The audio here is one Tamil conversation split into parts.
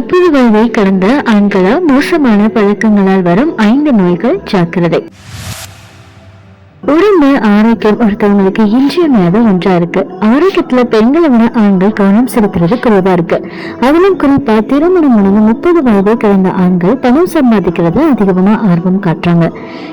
முப்பது வயதை கடந்த ஆண்களால் மோசமான பழக்கங்களால் வரும் ஐந்து நோய்கள் ஜாக்கிரதை. உடம்பு ஆரோக்கியம் ஒருத்தவங்களுக்கு இன்றியமையாத ஒன்றா இருக்கு. ஆரோக்கியத்துல பெண்களை விட ஆண்கள் கவனம் செலுத்துறது குறைவா இருக்கு. அதிலும் குறிப்பா திருமணம் முடிந்து முப்பது வயதை கடந்த ஆண்கள் பணம் சம்பாதிக்கிறது அதிகமா ஆர்வம் காட்டுறாங்க.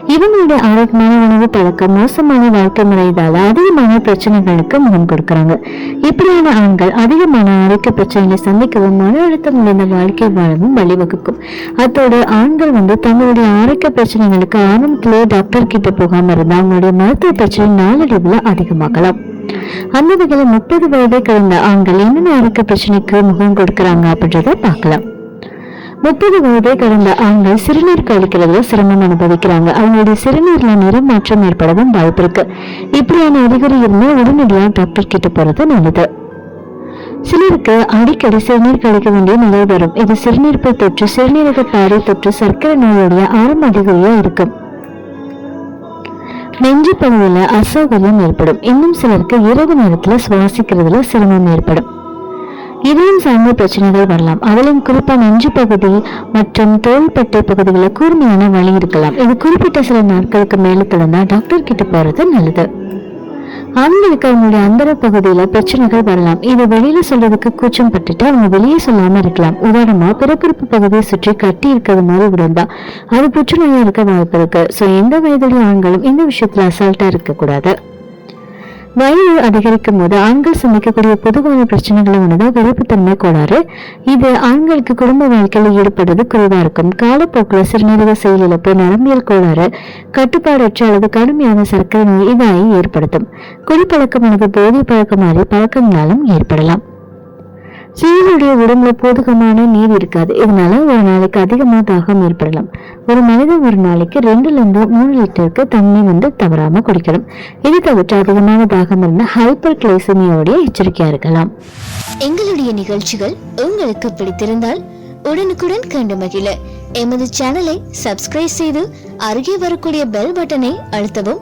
இவங்களுடைய ஆரோக்கியமான உணவு பழக்கம் மோசமான வாழ்க்கை முறைதால அதிகமான பிரச்சனைகளுக்கு முகம் கொடுக்கறாங்க. இப்படியான ஆண்கள் அதிகமான ஆரோக்கிய பிரச்சனைகளை சந்திக்கவும் மன அழுத்தம் நிறைந்த வாழ்க்கை வாழவும் வழிவகுக்கும். அத்தோடு ஆண்கள் வந்து தங்களுடைய ஆரோக்கிய பிரச்சனைகளுக்கு ஆரம்பத்திலேயே டாக்டர் கிட்ட போகாம இருந்தாங்க அவங்களுடைய மருத்துவ பிரச்சனை நாளடைவில் அதிகமாகலாம். அந்த வகையில் முப்பது வயதை கடந்த ஆண்கள் என்னென்ன ஆரோக்கிய பிரச்சனைக்கு முகம் கொடுக்கறாங்க அப்படின்றத பார்க்கலாம். முப்பது வயதை கடந்த ஆண்கள் சிறுநீர் கழிக்கிறதுல சிரமம் அனுபவிக்கிறாங்க. அவங்களுடைய சிறுநீர்ல நிறம் மாற்றம் ஏற்படவும் வாய்ப்பு இருக்கு. இப்படியான அறிகுறி இருந்தால் உடனடியாக டாக்டர் கிட்ட போறது நல்லது. சிலருக்கு அடிக்கடி சிறுநீர் கழிக்க வேண்டிய நிலை வரும். இது சிறுநீர்ப்பை தொற்று சிறுநீரக பாறை தொற்று சர்க்கரை நோயுடைய ஆரம்ப அறிகுறியா இருக்கும். நெஞ்சு பகுதியில் அசௌகரியம் ஏற்படும். இன்னும் சிலருக்கு இரவு நேரத்தில் சுவாசிக்கிறதுல சிரமம் ஏற்படும். இதயம் சார்ந்த பிரச்சனைகள் வரலாம். அதிலும் குறிப்பா நெஞ்சு பகுதி மற்றும் தோள்பட்டை பகுதிகளில் கூர்மையான வலி இருக்கலாம். இது குறிப்பிட்ட சில நாட்களுக்கு மேலே தொடர்ந்தால் டாக்டர் கிட்ட போறது நல்லது. ஆண்களுக்கு அவங்களுடைய அந்தர பகுதியில பிரச்சனைகள் வரலாம். இதை வெளியில சொல்றதுக்கு கூச்சம் பட்டுட்டு அவங்க வெளியே சொல்லாம இருக்கலாம். உதாரணமா பிறப்பிறப்பு பகுதியை சுற்றி கட்டி இருக்கிறது மாதிரி விழுந்தா அது புற்றுநோயா இருக்க வாய்ப்பு இருக்கு. சோ எந்த வயதுடைய ஆண்களும் இந்த விஷயத்துல அசால்ட்டா இருக்க கூடாது வயது அதிகரிக்கும் போது ஆண்கள் சந்திக்கக்கூடிய பொதுவான பிரச்சனைகளை ஒன்றுதான் விருப்பத்தன்மை கோளாறு. இது ஆண்களுக்கு குடும்ப வாழ்க்கையில் ஈடுபடுறது குறைவாக இருக்கும். காலப்போக்கில் சிறுநீரக செயலிழப்பு நரம்பியல் கோளாறு கட்டுப்பாடற்ற அல்லது கடுமையான சர்க்கரை நோய் இதாகி ஏற்படுத்தும். குடிப்பழக்கம் அல்லது போதை பழக்கம் மாதிரி பழக்கங்களாலும் ஏற்படலாம். சீவனுடைய உடம்புல போதுகமான நீர் இருக்காது. இதனால ஒரு நாளைக்கு அதிகமா தாகம் ஏற்படலாம். ஒரு மனிதன் ஒரு நாளைக்கு ரெண்டுல இருந்து மூணு லிட்டருக்கு தண்ணி வந்து தவறாம குடிக்கணும். இது தவிர்த்து அதிகமான தாகம் இருந்தால் ஹைப்பர் கிளைசமியோடைய எச்சரிக்கையா இருக்கலாம். எங்களுடைய நிகழ்ச்சிகள் உங்களுக்கு பிடித்திருந்தால் உடனுக்குடன் கண்டு மகிழ. எமது சேனலை சப்ஸ்கிரைப் செய்து அருகே வரக்கூடிய பெல் பட்டனை அழுத்தவும்